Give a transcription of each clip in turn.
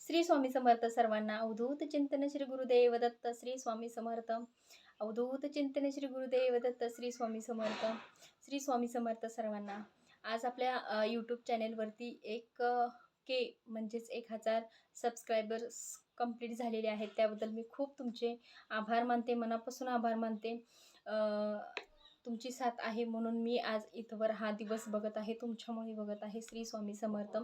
श्री स्वामी समर्थ सर्वांना अवधूत चिंतन श्री गुरुदेव दत्त श्री स्वामी समर्थ. अवधूत चिंतन श्री गुरुदेव दत्त श्री स्वामी समर्थ. श्री स्वामी समर्थ सर्वांना. आज आपल्या यूट्यूब चॅनेलवरती एक के म्हणजेच एक हजार सबस्क्रायबर्स कंप्लीट झालेले आहेत. त्याबद्दल मी खूप तुमचे आभार मानते मनापासून आभार मानते. तुमची साथ आहे म्हणून मी आज इथवर हा दिवस बघत आहे तुमच्यामुळे बघत आहे श्री स्वामी समर्थ.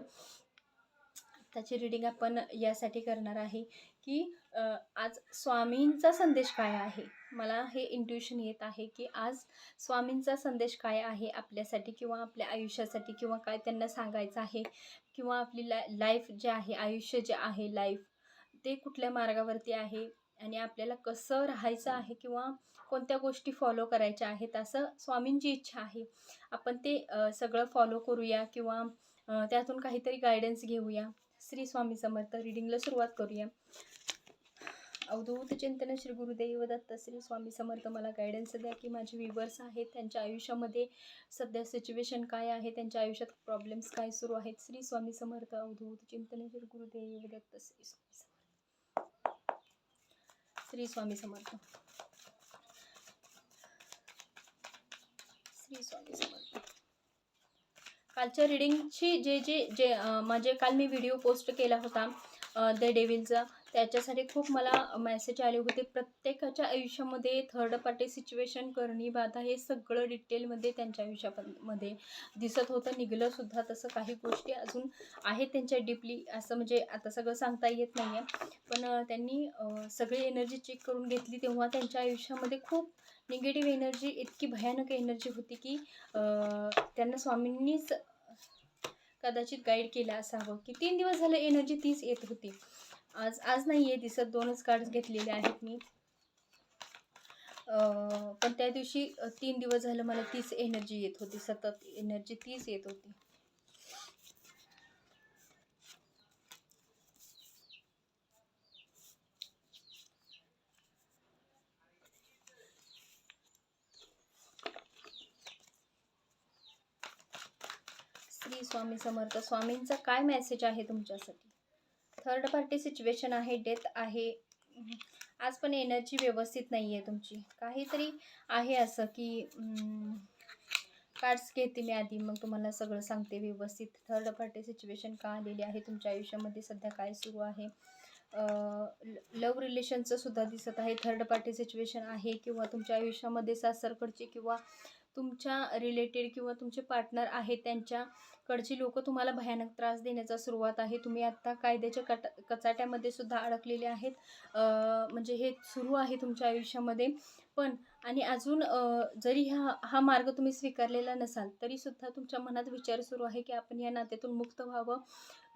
त्याची रिडिंग आपण यासाठी करणार आहे की आज स्वामींचा संदेश काय आहे? मला हे इंट्युशन येत आहे की आज स्वामींचा संदेश काय आहे आपल्यासाठी किंवा आपल्या आयुष्यासाठी किंवा काय त्यांना सांगायचं आहे किंवा आपली ला लाईफ जे आहे आयुष्य जे आहे लाईफ ते कुठल्या मार्गावरती आहे आणि आपल्याला कसं राहायचं आहे किंवा कोणत्या गोष्टी फॉलो करायच्या आहेत असं स्वामींची इच्छा आहे. आपण ते सगळं फॉलो करूया किंवा त्यातून काहीतरी गायडन्स घेऊया. श्री स्वामी समर्थ रिडिंगला सुरुवात करूया. अवधूत चिंतन श्री गुरुदेव दत्त श्री स्वामी समर्थ मला गायडन्स द्या की माझे व्ह्युअर्स आहेत त्यांच्या आयुष्यामध्ये सध्या सिच्युएशन काय आहे त्यांच्या आयुष्यात प्रॉब्लेम्स काय सुरू आहेत? श्री स्वामी समर्थ अवधूत चिंतन श्री गुरुदेव दत्त श्री स्वामी समर्थ. श्री स्वामी समर्थ. श्री स्वामी समर्थ. कालच्या रिडिंगची जे जे जे म्हणजे काल मी व्हिडिओ पोस्ट केला होता द डेविलचा त्याच्यासाठी खूप मला मेसेज आले होते. प्रत्येकाच्या आयुष्यामध्ये थर्ड पार्टी सिच्युएशन करणी बाधा हे सगळं डिटेलमध्ये त्यांच्या आयुष्यामध्ये दिसत होतं. निघलं सुद्धा तसं काही गोष्टी अजून आहेत त्यांच्या डीपली असं म्हणजे आता सगळं सांगता येत नाही आहे पण त्यांनी सगळी एनर्जी चेक करून घेतली तेव्हा त्यांच्या आयुष्यामध्ये खूप निगेटिव्ह एनर्जी इतकी भयानक एनर्जी होती की त्यांना स्वामींनीच कदाचित गाईड केलं असावं. की तीन दिवस झालं एनर्जी तीच येत होती. आज आज नाही आहे दिसत दोनच कार्ड्स घेतलेले आहेत मी. पण त्या दिवशी तीन दिवस झालं मला तीच एनर्जी येत होती सतत एनर्जी तीच येत होती. श्री स्वामी समर्थ स्वामींचा काय मेसेज आहे तुमच्यासाठी? थर्ड पार्टी सिच्युएशन आहे डेथ आहे. आज पण एनर्जी व्यवस्थित नाही आहे तुमची. काहीतरी आहे असं की कार्ड्स घेते मी आधी मग तुम्हाला सगळं सांगते व्यवस्थित. थर्ड पार्टी सिच्युएशन का आलेली आहे तुमच्या आयुष्यामध्ये सध्या काय सुरू आहे? लव रिलेशनचं सुद्धा दिसत आहे. थर्ड पार्टी सिच्युएशन आहे किंवा तुमच्या आयुष्यामध्ये सासरकडची किंवा तुमच्या रिलेटेड किंवा तुमचे पार्टनर आहेत त्यांच्याकडची लोक तुम्हाला भयानक त्रास देण्याचा सुरुवात आहे. तुम्ही आत्ता कायद्याच्या कट कचाट्यामध्ये सुद्धा अडकलेले आहेत. म्हणजे हे सुरू आहे तुमच्या आयुष्यामध्ये. पण आणि अजून जरी हा हा मार्ग तुम्ही स्वीकारलेला नसाल तरीसुद्धा तुमच्या मनात विचार सुरू आहे की आपण या नात्यातून मुक्त व्हावं.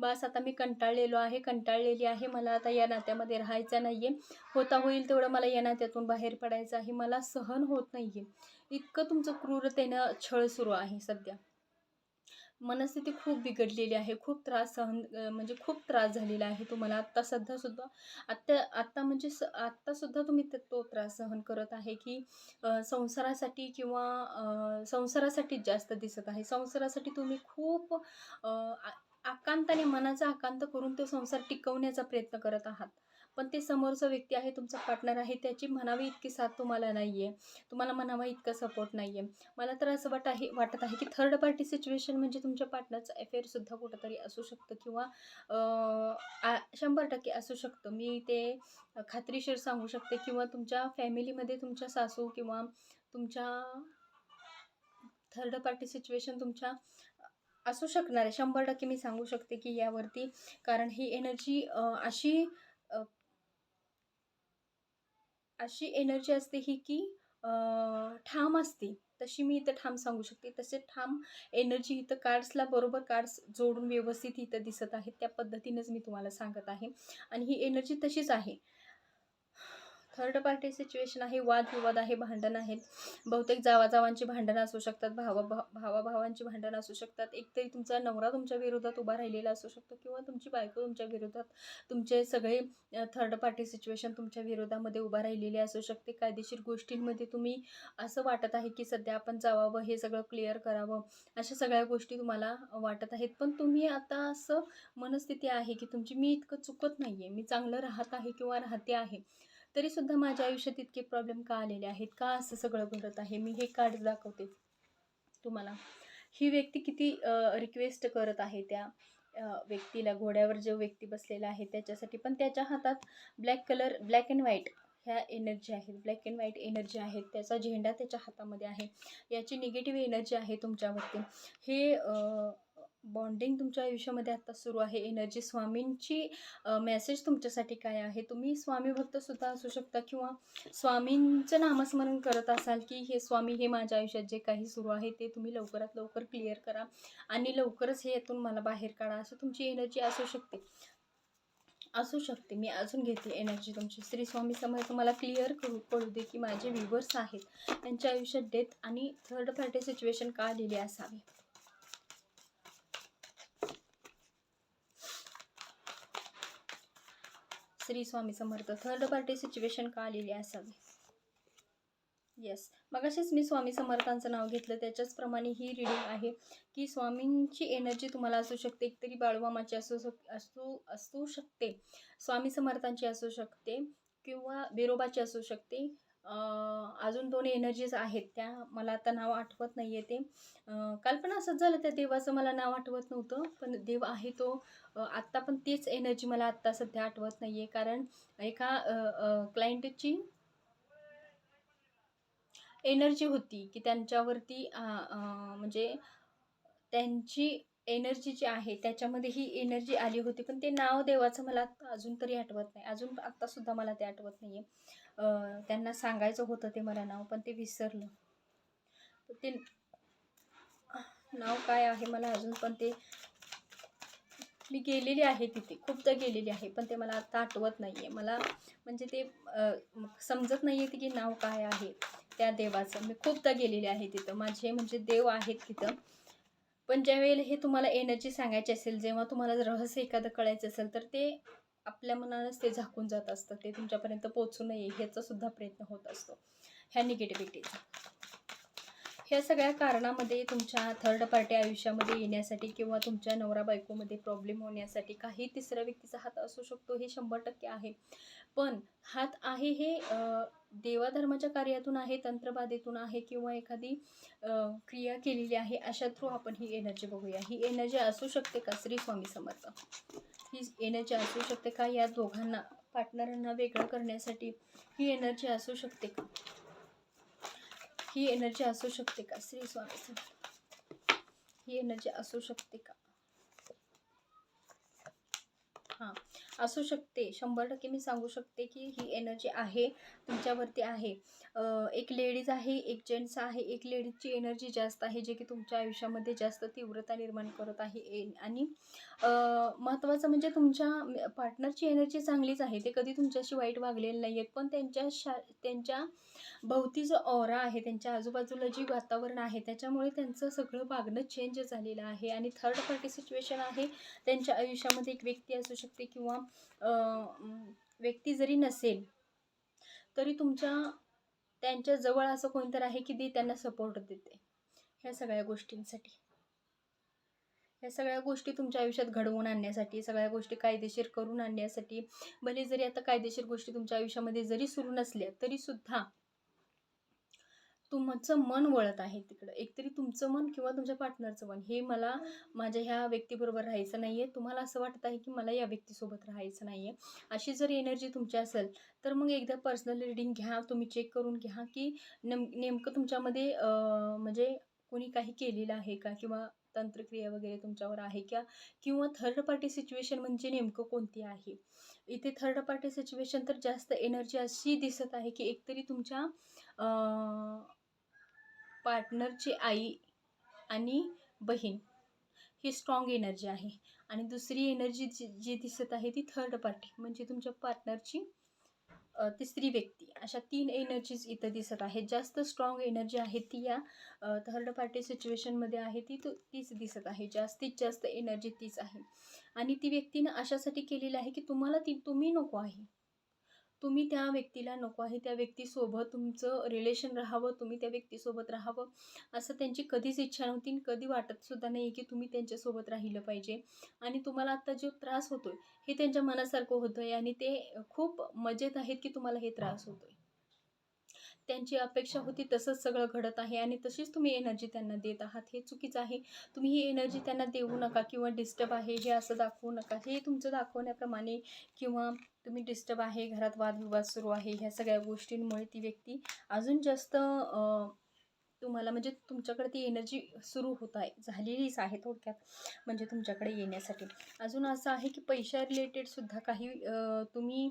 बस आता मी कंटाळलेलो आहे कंटाळलेली आहे. मला आता या नात्यामध्ये राहायचं नाही आहे होता होईल तेवढं मला या नात्यातून बाहेर पडायचं आहे. मला सहन होत नाही आहे इतकं तुमचं क्रूरतेनं छळ सुरू आहे सध्या. मनस्थिती खूप बिघडलेली आहे खूप त्रास सहन म्हणजे खूप त्रास झालेला आहे तुम्हाला. आत्ता सध्या सुद्धा आत्ता आत्ता म्हणजे स आत्तासुद्धा तुम्ही तो त्रास सहन करत आहे की संसारासाठी किंवा संसारासाठीच जास्त दिसत आहे. संसारासाठी तुम्ही खूप आकांताने मनाचा आकांत करून तो संसार टिकवण्याचा प्रयत्न करत आहात. पण ते समोरचा व्यक्ती आहे तुमचा पार्टनर आहे त्याची म्हणावी इतकी साथ तुम्हाला नाही आहे तुम्हाला म्हणावा इतका सपोर्ट नाही आहे मला तर असं वाट आहे वाटत आहे की थर्ड पार्टी सिच्युएशन म्हणजे तुमच्या पार्टनरचं अफेअरसुद्धा कुठंतरी असू शकतं किंवा आ- शंभर टक्के असू शकतं. मी ते खात्रीशीर सांगू शकते किंवा तुमच्या फॅमिलीमध्ये तुमच्या सासू किंवा तुमच्या थर्ड पार्टी सिच्युएशन तुमच्या असू शकणार आहे. शंभर टक्के मी सांगू शकते की यावरती. कारण ही एनर्जी अशी अशी एनर्जी असते ही की ठाम असते. तशी मी इथं ठाम सांगू शकते. तसे ठाम एनर्जी इथं कार्ड्सला बरोबर कार्ड्स जोडून व्यवस्थित इथं दिसत आहेत. त्या पद्धतीनेच मी तुम्हाला सांगत आहे. आणि ही एनर्जी तशीच आहे. थर्ड पार्टी सिच्युएशन आहे वादविवाद आहे भांडण आहेत. बहुतेक जावाजावांची भांडणं असू शकतात भावा भा भावाभावांची भांडणं असू शकतात. एकतरी तुमचा नवरा तुमच्या विरोधात उभा राहिलेला असू शकतो किंवा तुमची बायको तुमच्या विरोधात तुमचे सगळे थर्ड पार्टी सिच्युएशन तुमच्या विरोधामध्ये उभा राहिलेली असू शकते. कायदेशीर गोष्टींमध्ये तुम्ही असं वाटत आहे की सध्या आपण जावावं हे सगळं क्लिअर करावं अशा सगळ्या गोष्टी तुम्हाला वाटत आहेत. पण तुम्ही आता असं मनस्थिती आहे की तुमची मी इतकं चुकत नाही आहे मी चांगलं राहत आहे किंवा राहते आहे. तरीसुद्धा माझ्या आयुष्यात इतके प्रॉब्लेम का आलेले आहेत? का असं सगळं घडत आहे? मी हे कार्ड दाखवते तुम्हाला. ही व्यक्ती किती रिक्वेस्ट करत आहे त्या व्यक्तीला. घोड्यावर जो व्यक्ती बसलेला आहे त्याच्यासाठी. पण त्याच्या हातात black colour black and white ह्या एनर्जी आहेत. ब्लॅक अँड व्हाईट एनर्जी आहेत. त्याचा झेंडा त्याच्या हातामध्ये आहे. याची निगेटिव्ह एनर्जी आहे तुमच्यावरती. हे बॉन्डिंग तुमच्या आयुष्यामध्ये आता सुरू आहे. एनर्जी स्वामींची मेसेज तुमच्यासाठी काय आहे? तुम्ही स्वामी भक्तसुद्धा असू शकता किंवा स्वामींचं नामस्मरण करत असाल की हे स्वामी हे माझ्या आयुष्यात जे काही सुरू आहे ते तुम्ही लवकरात लवकर क्लिअर करा आणि लवकरच हे यातून मला बाहेर काढा. असं तुमची एनर्जी असू शकते. असू शकते. मी अजून घेते एनर्जी तुमची. श्री स्वामी समोर तुम्हाला क्लिअर करू कळू दे की माझे व्ह्युअर्स आहेत. त्यांच्या आयुष्यात डेथ आणि थर्ड पार्टी सिच्युएशन का आलेली असावी? Shri Swami Samarth. Third party situation का आलेली असावी. येस मग मी स्वामी समर्थांचं नाव घेतलं. त्याच्याचप्रमाणे ही रिडिंग आहे की स्वामींची एनर्जी तुम्हाला असू शकते. एकतरी बाळूमामाची असू शक असू असू शकते. स्वामी समर्थांची असू शकते किंवा बिरोबाची असू शकते. अजून दोन एनर्जीज आहेत त्या. मला आता नाव आठवत नाही आहे ते. अं, काल पण असंच झालं त्या देवाचं मला नाव आठवत नव्हतं पण देव आहे तो. आत्ता पण तीच एनर्जी मला आत्ता सध्या आठवत नाही आहे कारण एका क्लायंटची एनर्जी होती की त्यांच्यावरती म्हणजे त्यांची एनर्जी जी आहे त्याच्यामध्ये ही एनर्जी आली होती. पण ते नाव देवाचं मला अजून तरी आठवत नाही. अजून आत्तासुद्धा मला ते आठवत नाही आहे त्यांना सांगायचं होतं ते मला नाव पण ते विसरलं. ते नाव काय आहे मला अजून पण ते मी गेलेली आहे तिथे खूपदा गेलेली आहे पण ते मला आता आठवत नाही आहे मला म्हणजे ते समजत नाही आहे की नाव काय आहे त्या देवाचं. मी खूपदा गेलेले आहे तिथं. माझे म्हणजे देव आहेत तिथं. पण ज्यावेळेला हे तुम्हाला एनर्जी सांगायची असेल जेव्हा तुम्हाला रहस्य एखादं कळायचं असेल तर ते आपल्या मनानंच ते झाकून जात असतं ते तुमच्यापर्यंत पोचू नये ह्याचा सुद्धा प्रयत्न होत असतो. ह्या निगेटिव्हिटीचा ह्या सगळ्या कारणामध्ये तुमच्या थर्ड पार्टी आयुष्यामध्ये येण्यासाठी किंवा तुमच्या नवरा बायकोमध्ये प्रॉब्लेम होण्यासाठी काही तिसऱ्या व्यक्तीचा हात असू शकतो हे शंभर टक्के आहे. पण हात आहे हे देवाधर्माच्या कार्यातून आहे तंत्रबाधेतून आहे किंवा एखादी क्रिया केलेली आहे अशा थ्रू आपण ही एनर्जी बघूया. ही एनर्जी असू शकते का? श्री स्वामी समर्थ. ही एनर्जी असू शकते का? या दोघांना पार्टनरांना वेगळं करण्यासाठी ही एनर्जी असू शकते का? ही एनर्जी असू शकते का? श्री स्वामी ही एनर्जी असू शकते का? हां. असू शकते. शंभर टक्के मी सांगू शकते की ही एनर्जी आहे तुमच्यावरती आहे. एक लेडीज आहे एक जेंट्स आहे एक लेडीजची एनर्जी जास्त आहे जे की तुमच्या आयुष्यामध्ये जास्त तीव्रता निर्माण करत आहे. ए- आणि महत्त्वाचं म्हणजे तुमच्या पार्टनरची एनर्जी चांगलीच आहे. ते कधी तुमच्याशी वाईट वागलेले नाही आहेत पण त्यांच्या शा त्यांच्या भोवती जो ओरा आहे त्यांच्या आजूबाजूला जी वातावरण आहे त्याच्यामुळे त्यांचं सगळं वागणं चेंज झालेलं आहे. आणि थर्ड पार्टी सिच्युएशन आहे त्यांच्या आयुष्यामध्ये एक व्यक्ती असू शकते किंवा व्यक्ती जरी नसेल तरी तुमच्या त्यांच्या जवळ असं कोणतरी आहे की ती त्यांना सपोर्ट देते. ह्या सगळ्या गोष्टींसाठी. ह्या सगळ्या गोष्टी तुमच्या आयुष्यात घडवून आणण्यासाठी सगळ्या गोष्टी कायदेशीर करून आणण्यासाठी. भले जरी आता कायदेशीर गोष्टी तुमच्या आयुष्यामध्ये जरी सुरू नसल्या तरीसुद्धा तुमचं मन वळत आहे तिकडं. एकतरी तुमचं मन किंवा तुमच्या पार्टनरचं मन. हे मला माझ्या ह्या व्यक्तीबरोबर राहायचं नाही आहे तुम्हाला असं वाटत आहे की मला या व्यक्तीसोबत राहायचं नाही आहे अशी जर एनर्जी तुमची असेल तर मग एकदा पर्सनल रिडिंग घ्या. तुम्ही चेक करून घ्या की नेम नेमकं तुमच्यामध्ये म्हणजे कोणी काही केलेलं आहे का? किंवा तंत्रक्रिया वगैरे तुमच्यावर आहे का? किंवा थर्ड पार्टी सिच्युएशन म्हणजे नेमकं कोणती आहे? इथे थर्ड पार्टी सिच्युएशन तर जास्त एनर्जी अशी दिसत आहे की एकतरी तुमच्या पार्टनरची आई आणि बहीण. ही स्ट्रॉंग एनर्जी आहे. आणि दुसरी एनर्जी जी जी दिसत आहे ती थर्ड पार्टी म्हणजे तुमच्या पार्टनरची तिसरी व्यक्ती. अशा तीन एनर्जीज इथं दिसत आहेत. जास्त स्ट्रॉंग एनर्जी आहे ती या थर्ड पार्टी सिच्युएशनमध्ये आहे ती तो तीच दिसत आहे. जास्तीत जास्त एनर्जी तीच आहे. आणि ती व्यक्तीनं अशासाठी केलेली आहे की तुम्हाला ती तुम्ही नको आहे. तुम्ही त्या व्यक्तीला नको आहे त्या व्यक्तीसोबत तुमचं रिलेशन राहावं तुम्ही त्या व्यक्तीसोबत राहावं असं त्यांची कधीच इच्छा नव्हती आणि कधी वाटतसुद्धा नाही की तुम्ही त्यांच्यासोबत राहिलं पाहिजे. आणि तुम्हाला आत्ता जो त्रास होतोय हे त्यांच्या मनासारखं होतं आहे आणि ते खूप मजेत आहेत की तुम्हाला हे त्रास होतो आहे त्यांची अपेक्षा होती तसंच सगळं घडत आहे आणि तशीच तुम्ही एनर्जी त्यांना देत आहात. हे चुकीचं आहे. तुम्ही ही एनर्जी त्यांना देऊ नका किंवा डिस्टर्ब आहे हे असं दाखवू नका. हे तुमचं दाखवण्याप्रमाणे किंवा तुम्ही डिस्टर्ब आहे घरात वादविवाद सुरू आहे ह्या सगळ्या गोष्टींमुळे ती व्यक्ती अजून जास्त तुम्हाला म्हणजे तुमच्याकडे ती एनर्जी सुरू होत आहे झालेलीच आहे थोडक्यात म्हणजे तुमच्याकडे येण्यासाठी. अजून असं आहे की पैशा रिलेटेडसुद्धा काही तुम्ही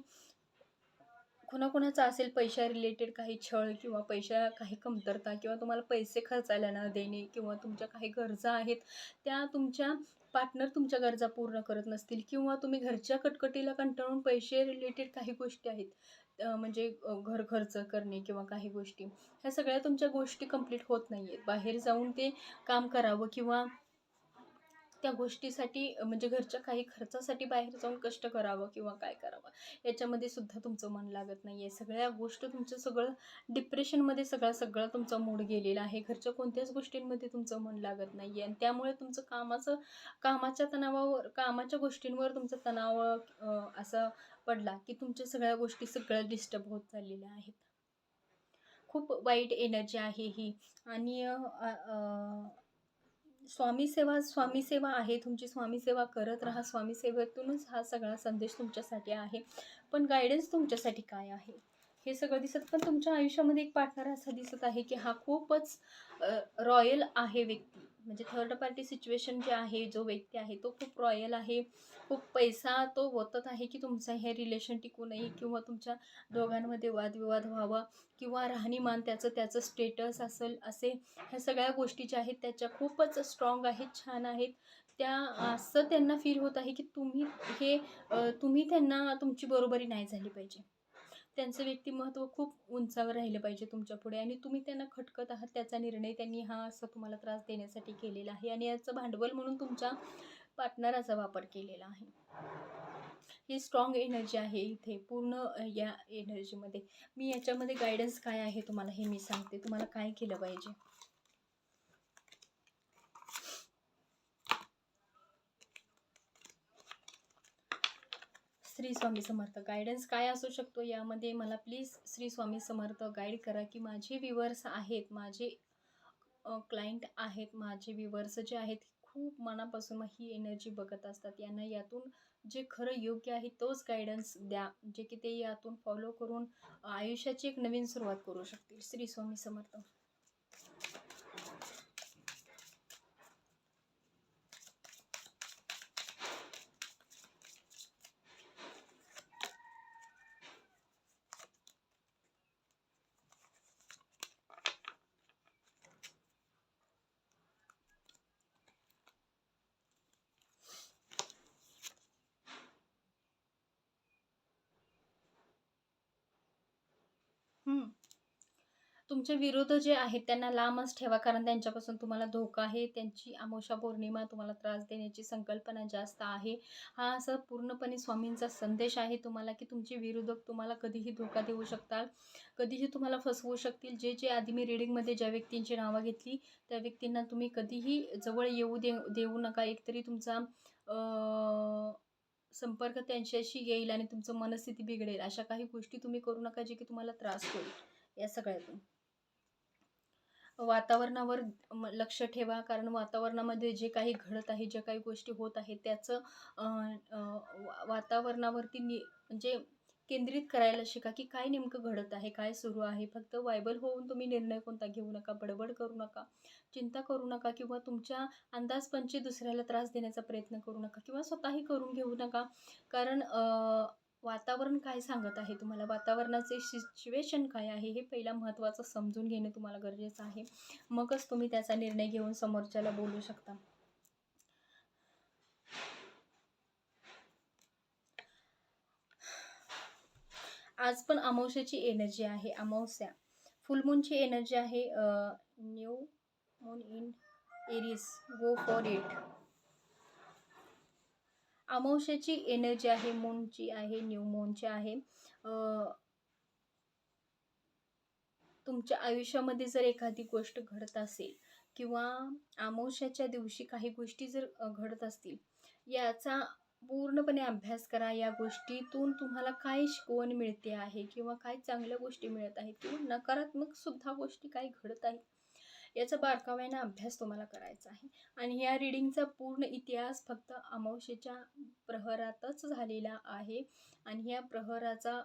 कोणाकोणाचा असेल पैशा रिलेटेड काही छळ किंवा पैशा काही कमतरता किंवा तुम्हाला पैसे खर्चायला न देणे किंवा तुमच्या काही गरजा आहेत त्या तुमच्या पार्टनर तुमच्या गरजा पूर्ण करत नसतील किंवा तुम्ही घरच्या कटकटीला कंटाळून पैसे रिलेटेड काही गोष्टी आहेत म्हणजे घर खर्च करणे किंवा काही गोष्टी ह्या सगळ्या तुमच्या गोष्टी कंप्लीट होत नाही आहेत बाहेर जाऊन ते काम करावं किंवा त्या गोष्टीसाठी म्हणजे घरच्या काही खर्चासाठी बाहेर जाऊन कष्ट करावं किंवा काय करावं याच्यामध्ये सुद्धा तुमचं मन लागत नाही आहे सगळ्या गोष्ट तुमचं सगळं डिप्रेशनमध्ये सगळा सगळं तुमचा मूड गेलेला आहे. घरच्या कोणत्याच गोष्टींमध्ये तुमचं मन लागत नाही आहे आणि त्यामुळे तुमचं कामाचं कामाच्या तणावावर कामाच्या गोष्टींवर तुमचा तणाव असं असा पडला की तुमच्या सगळ्या गोष्टी सगळ्या डिस्टर्ब होत चाललेल्या आहेत. खूप वाईट एनर्जी आहे ही. आणि स्वामी सेवा स्वामी सेवा आहे तुमची स्वामी सेवा करत राहा. स्वामी सेवेतूनच हा सगळा संदेश तुमच्यासाठी आहे. पण गायडन्स तुमच्यासाठी काय आहे? हे सगळं दिसत पण तुमच्या आयुष्यामध्ये एक पार्टनर असा दिसत आहे की हा खूपच रॉयल आहे व्यक्ती. म्हणजे थर्ड पार्टी सिच्युएशन जे आहे जो व्यक्ती आहे तो खूप रॉयल आहे. खूप पैसा तो ओतत आहे की तुमचं हे रिलेशन टिकू नये किंवा तुमच्या दोघांमध्ये वादविवाद व्हावा किंवा राहणीमान त्याचं त्याचं स्टेटस असेल असे ह्या सगळ्या गोष्टी ज्या आहेत त्याच्या खूपच स्ट्रॉंग आहेत छान आहेत. त्या असं त्यांना फील होत आहे की तुम्ही हे तुम्ही त्यांना तुमची बरोबरी नाही झाली पाहिजे. त्यांचं व्यक्तिमत्व खूप उंचावर राहिलं पाहिजे तुमच्यापुढे आणि तुम्ही त्यांना खटकत आहात त्याचा निर्णय त्यांनी हा असा तुम्हाला त्रास देण्यासाठी केलेला आहे आणि याचं भांडवल म्हणून तुमच्या पार्टनराचा वापर केलेला आहे. ही स्ट्रॉंग एनर्जी आहे इथे पूर्ण या एनर्जीमध्ये मी याच्यामध्ये गायडन्स काय आहे तुम्हाला हे मी सांगते. तुम्हाला काय केलं पाहिजे? श्री स्वामी समर्थ. गायडन्स काय असू शकतो यामध्ये मला प्लीज श्री स्वामी समर्थ गाईड करा की माझे व्ह्युअर्स आहेत माझे क्लायंट आहेत माझे व्ह्युअर्स जे आहेत खूप मनापासून ही एनर्जी बघत असतात. यांना यातून जे खरं योग्य आहे तोच गायडन्स द्या जे की ते यातून फॉलो करून आयुष्याची एक नवीन सुरुवात करू शकतील. श्री स्वामी समर्थ. तुमचे विरोध जे आहेत त्यांना लांबच ठेवा कारण त्यांच्यापासून तुम्हाला धोका आहे. त्यांची आमोषा पौर्णिमा तुम्हाला त्रास देण्याची संकल्पना जास्त आहे. हा असा पूर्णपणे स्वामींचा संदेश आहे तुम्हाला की तुमचे विरोधक तुम्हाला कधीही धोका देऊ शकतात. कधीही तुम्हाला फसवू शकतील. जे जे आधी मी रिडिंगमध्ये ज्या व्यक्तींची नावं घेतली त्या व्यक्तींना तुम्ही कधीही जवळ येऊ दे देऊ नका. एकतरी तुमचा संपर्क त्यांच्याशी येईल आणि तुमचं मनस्थिती बिघडेल. अशा काही गोष्टी तुम्ही करू नका जे की तुम्हाला त्रास होईल. या सगळ्यातून. वातावरणावर म- लक्ष ठेवा. कारण वातावरणामध्ये जे काही घडत आहे ज्या काही गोष्टी होत आहेत त्याचं वा- वातावरणावरती नि म्हणजे केंद्रित करायला शिका की काय नेमकं घडत आहे काय सुरू आहे. फक्त वायबल होऊन तुम्ही निर्णय कोणता घेऊ नका बडबड करू नका चिंता करू नका किंवा तुमच्या अंदाजपंची दुसऱ्याला त्रास देण्याचा प्रयत्न करू नका किंवा स्वतःही करून घेऊ नका. कारण वातावरण काय सांगत आहे तुम्हाला? वातावरणाचे सिच्युएशन काय आहे हे पहिला महत्त्वाचं समजून घेणं तुम्हाला गरजेचं आहे. मगच तुम्ही त्याचा निर्णय घेऊन समोरच्याला बोलू शकता. आज पण अमावस्याची एनर्जी आहे अमावस्या. फुलमूनची एनर्जी आहे new moon in Aries go for it अमावस्याची energy आहे मूनची आहे न्यू मूनची आहे तुमच्या आयुष्यामध्ये जर एखादी गोष्ट घडत असेल किंवा अमावस्याच्या दिवशी काही गोष्टी जर घडत असतील याचा पूर्णपणे अभ्यास करा. या गोष्टीतून तुम्हाला काय शिकवण मिळते आहे किंवा काय चांगल्या गोष्टी मिळत आहेत किंवा नकारात्मक सुद्धा गोष्टी काही घडत आहेत याचा बारकाव्याने अभ्यास तुम्हाला करायचा आहे. आणि या रिडिंगचा पूर्ण इतिहास फक्त अमावशेच्या प्रहरातच झालेला आहे. आणि या प्रहराचा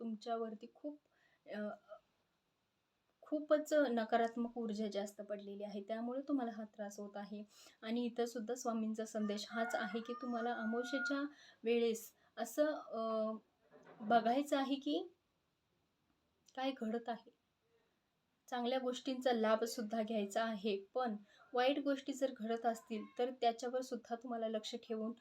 तुमच्यावरती खूप खूपच नकारात्मक ऊर्जा जास्त पडलेली आहे. त्यामुळे तुम्हाला हा त्रास होत आहे. आणि इथंसुद्धा स्वामींचा संदेश हाच आहे की तुम्हाला अमावशेच्या वेळेस असं बघायचं आहे की काय घडत आहे. चांगल्या गोष्टींचा लाभसुद्धा घ्यायचा आहे. पण वाईट गोष्टी जर घडत असतील तर त्याच्यावर सुद्धा तुम्हाला लक्ष ठेवून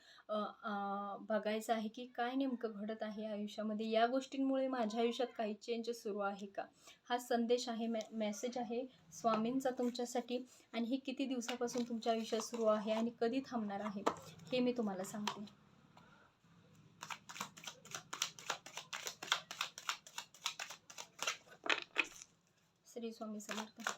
बघायचं आहे की काय नेमकं घडत आहे आयुष्यामध्ये. या गोष्टींमुळे माझ्या आयुष्यात काही चेंजेस सुरू आहे का? हा संदेश आहे मॅ मेसेज आहे स्वामींचा तुमच्यासाठी आणि हे किती दिवसापासून तुमच्या आयुष्यात सुरू आहे आणि कधी थांबणार आहे हे मी तुम्हाला सांगते. श्री स्वामी समर्थ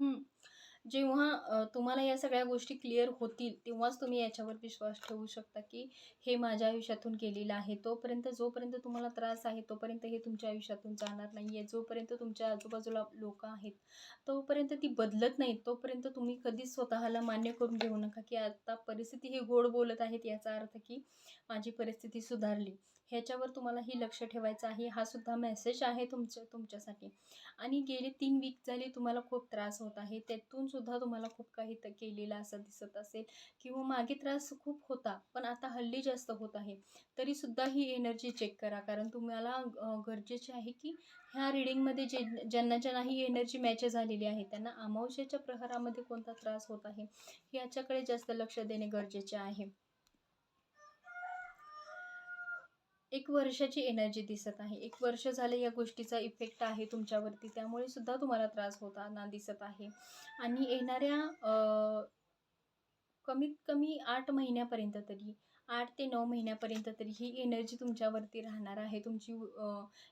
हं. जेव्हा तुम्हाला या सगळ्या गोष्टी क्लिअर होतील तेव्हाच तुम्ही याच्यावर विश्वास ठेवू शकता की हे माझ्या आयुष्यातून गेलेलं आहे. तोपर्यंत जोपर्यंत तुम्हाला त्रास आहे तोपर्यंत हे तुमच्या आयुष्यातून जाणार नाही आहे. जोपर्यंत तुमच्या आजूबाजूला लोक आहेत तोपर्यंत ती बदलत नाहीत. तोपर्यंत तुम्ही कधीच स्वतःला मान्य करून घेऊ नका की आता परिस्थिती ही गोड बोलत आहेत याचा अर्थ की माझी परिस्थिती सुधारली. ह्याच्यावर तुम्हाला ही लक्ष ठेवायचं आहे. हा सुद्धा मेसेज आहे तुमच्या तुमच्यासाठी. आणि गेले तीन वीक झाली तुम्हाला खूप त्रास होत आहे. त्यातून सुद्धा तुम्हाला खूप काही केलेला केलेलं असं दिसत असेल किंवा मागे त्रास खूप होता पण आता हल्ली जास्त होत आहे. तरीसुद्धा ही एनर्जी चेक करा. कारण तुम्हाला गरजेचे आहे की ह्या रिडिंगमध्ये जे ज्यांना ज्यांना ही एनर्जी मॅच झालेली आहे त्यांना अमावस्याच्या प्रहरामध्ये कोणता त्रास होत आहे याच्याकडे जास्त लक्ष देणे गरजेचे आहे. एक वर्षाची एनर्जी दिसत आहे. एक वर्ष झाले या गोष्टीचा इफेक्ट आहे तुमच्यावरती. त्यामुळे सुद्धा तुम्हाला त्रास होताना दिसत आहे. आणि येणाऱ्या कमीत कमी आठ महिन्यापर्यंत तरी आठ ते नऊ महिन्यापर्यंत तरी ही एनर्जी तुमच्यावरती राहणार आहे. तुमची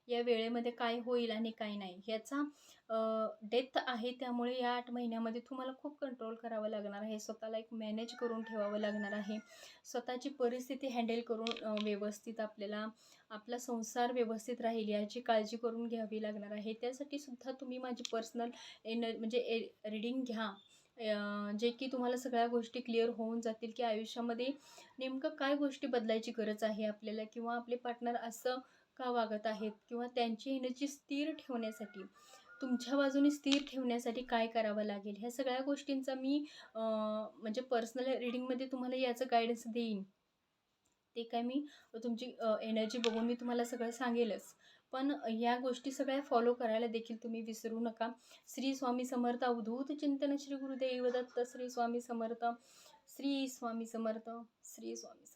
या वेळेमध्ये काय होईल आणि काय नाही ह्याचा डेथ आहे. त्यामुळे या आठ महिन्यामध्ये तुम्हाला खूप कंट्रोल करावं लागणार आहे. स्वतःला एक मॅनेज करून ठेवावं लागणार आहे. स्वतःची परिस्थिती हँडल करून व्यवस्थित आपल्याला आपला संसार व्यवस्थित राहील याची काळजी करून घ्यावी लागणार आहे. त्यासाठी सुद्धा तुम्ही माझी पर्सनल एनर म्हणजे ए रिडिंग घ्या. जे की तुम्हाला सगळ्या गोष्टी क्लिअर होऊन जातील की आयुष्यामध्ये नेमकं काय गोष्टी बदलायची गरज आहे आपल्याला किंवा आपले पार्टनर असं का वागत आहेत किंवा त्यांची एनर्जी स्थिर ठेवण्यासाठी तुमच्या बाजूने स्थिर ठेवण्यासाठी काय करावं लागेल? ह्या सगळ्या गोष्टींचा मी म्हणजे पर्सनल रिडिंगमध्ये तुम्हाला याचं गायडन्स देईन. ते काय मी तुमची एनर्जी बघून मी तुम्हाला सगळं सांगेलच. पण या गोष्टी सगळ्या फॉलो करायला देखील तुम्ही विसरू नका. श्री स्वामी समर्थ अवधूत चिंतन श्री गुरुदेव दत्त श्री स्वामी समर्थ श्री स्वामी समर्थ श्री स्वामी समर्थ.